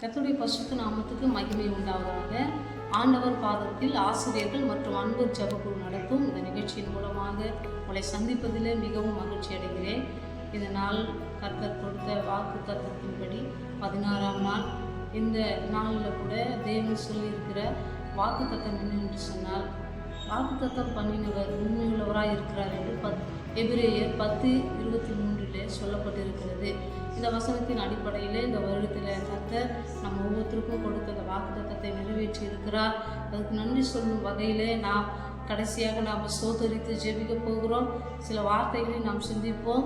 கர்த்தருடைய பசுத்த நாமத்துக்கு மகிமை உண்டாவதாக. ஆண்டவர் பாதத்தில் ஆசிரியர்கள் மற்றும் அன்பு ஜபக்குழு நடத்தும் இந்த நிகழ்ச்சியின் மூலமாக உங்களை சந்திப்பதிலே மிகவும் மகிழ்ச்சி அடைகிறேன். இந்த நாள் கர்த்தர் கொடுத்த வாக்கு தத்துவத்தின்படி பதினாறாம் நாள். இந்த நாளில் கூட தேவன் சொல்லியிருக்கிற வாக்கு தத்தம் என்ன என்று சொன்னால் வாக்குத்தத்தம் பண்ணினவர் உண்மையுள்ளவராக இருக்கிறார் என்று பத் எபிரேயர் பத்து இருபத்தி மூன்றிலே சொல்லப்பட்டிருக்கிறது. இந்த வசனத்தின் அடிப்படையில் இந்த வருடத்தில் கத்தர் நம்ம ஒவ்வொருத்தருக்கும் கொடுத்த அந்த வாக்குத்தத்தை நிறைவேற்றி இருக்கிறார் அதுக்கு நன்றி சொல்லும் வகையிலே நாம் கடைசியாக நாம் சோதரித்து ஜெபிக்க போகிறோம். சில வார்த்தைகளை நாம் சிந்திப்போம்.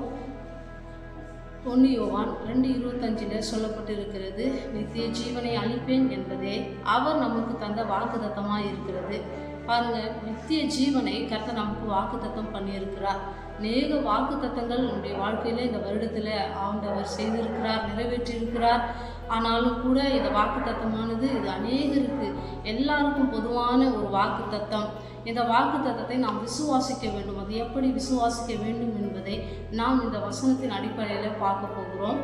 ஒன்று யோவான் ரெண்டு இருபத்தஞ்சில் சொல்லப்பட்டிருக்கிறது நித்திய ஜீவனை அளிப்பேன் என்பதே அவர் நமக்கு தந்த வாக்குதத்தமாக இருக்கிறது பாருங்க நித்திய ஜீவனை கர்த்தர் நமக்கு வாக்குத்தத்தம் பண்ணியிருக்கிறார். அநேக வாக்குத்தத்தங்கள் நம்முடைய வாழ்க்கையில் இந்த வருடத்தில் ஆண்டவர் செய்திருக்கிறார் நிறைவேற்றியிருக்கிறார். ஆனாலும் கூட இந்த வாக்குத்தத்தமானது இது அநேகருக்கு எல்லாருக்கும் பொதுவான ஒரு வாக்குத்தத்தம். இந்த வாக்குத்தத்தத்தை நாம் விசுவாசிக்க வேண்டும். அது எப்படி விசுவாசிக்க வேண்டும் என்பதை நாம் இந்த வசனத்தின் அடிப்படையில் பார்க்க போகிறோம்.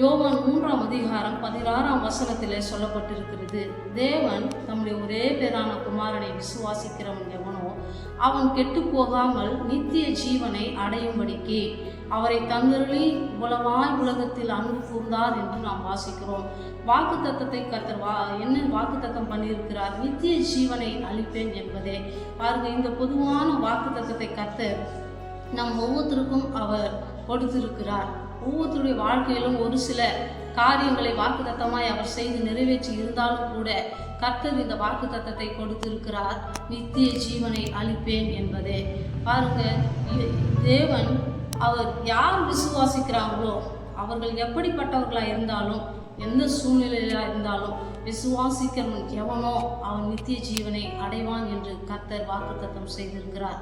யோவான் மூன்றாம் அதிகாரம் பதினாறாம் வசனத்திலே சொல்லப்பட்டிருக்கிறது. தேவன் தம்முடைய ஒரே பேரான குமாரனை விசுவாசிக்கிறவன் எவனோ அவன் கெட்டு போகாமல் நித்திய ஜீவனை அடையும்படிக்கு அவரை தந்தருளி உலவாய் உலகத்தில் அன்பு கூர்ந்தார் என்று நாம் வாசிக்கிறோம். வாக்கு தத்தத்தை கத்தர் வா என்ன வாக்கு தத்தம் பண்ணியிருக்கிறார்? நித்திய ஜீவனை அளிப்பேன் என்பதே. பாருங்க இந்த பொதுவான வாக்கு தத்தத்தை கத்தர் நம் ஒவ்வொருத்தருக்கும் அவர் கொடுத்திருக்கிறார். ஒவ்வொருத்தருடைய வாழ்க்கையிலும் ஒரு சில காரியங்களை வாக்குத்தத்தமாய் அவர் செய்து நிறைவேற்றி இருந்தாலும் கூட கர்த்தர் இந்த வாக்குத்தத்தத்தை கொடுத்திருக்கிறார். நித்திய ஜீவனை அளிப்பேன் என்பதே. பாருங்க தேவன் அவர் யார் விசுவாசிக்கிறாங்களோ அவர்கள் எப்படிப்பட்டவர்களாக இருந்தாலும் எந்த சூழ்நிலையாக இருந்தாலும் விசுவாசிக்கிறவன் எவனோ அவன் நித்திய ஜீவனை அடைவான் என்று கர்த்தர் வாக்குத்தத்தம் செய்திருக்கிறார்.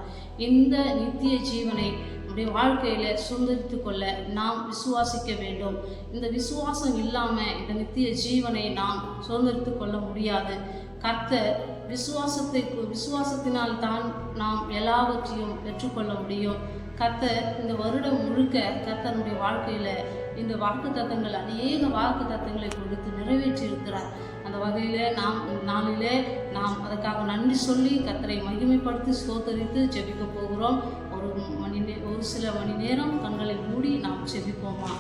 இந்த நித்திய ஜீவனை நம்முடைய வாழ்க்கையில் சுதந்திரித்து கொள்ள நாம் விசுவாசிக்க வேண்டும். இந்த விசுவாசம் இல்லாமல் இந்த நித்திய ஜீவனை நாம் சுதந்திரித்து கொள்ள முடியாது. கர்த்தர் விசுவாசத்தை விசுவாசத்தினால் தான் நாம் எல்லாவற்றையும் பெற்றுக்கொள்ள முடியும். கத்தர் இந்த வருடம் முழுக்க கத்தனுடைய வாழ்க்கையில் இந்த வாக்கு தத்தங்கள் அநேக வாக்கு தத்தங்களை கொடுத்து நிறைவேற்றி இருக்கிறார் அந்த வகையில் நாம் நாளிலே நாம் அதற்காக நன்றி சொல்லி கர்த்தரை மகிமைப்படுத்தி ஸ்தோத்தரித்து ஜெபிக்க போகிறோம். ஒரு மணி நே ஒரு சில மணி நேரம் கண்களை மூடி நாம் ஜெபிப்போமா?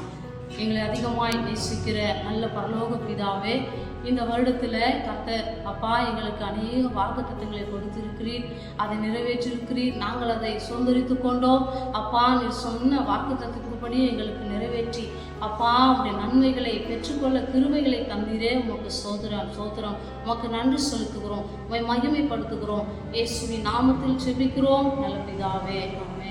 எங்களை அதிகமாய் நேசிக்கிற நல்ல பரலோக பிதாவே இந்த வருடத்தில் கர்த்தர் அப்பா எங்களுக்கு அநேக வாக்குத்தங்களை கொடுத்திருக்கிறீர். அதை நிறைவேற்றிருக்கிறீர். நாங்கள் அதை சுதந்திரித்து கொண்டோம். அப்பா நீர் சொன்ன வாக்குத்தத்தத்துப்படி எங்களுக்கு நிறைவேற்றி அப்பா உடைய நன்மைகளை பெற்றுக்கொள்ள கிருமைகளை தந்தீரே. உமக்கு சோதரம் சோதரம் உமக்கு நன்றி செலுத்துகிறோம். உமை மகிமைப்படுத்துகிறோம். ஏசுவி நாமத்தில் செபிக்கிறோம். நல்ல பிதாவே ஆமே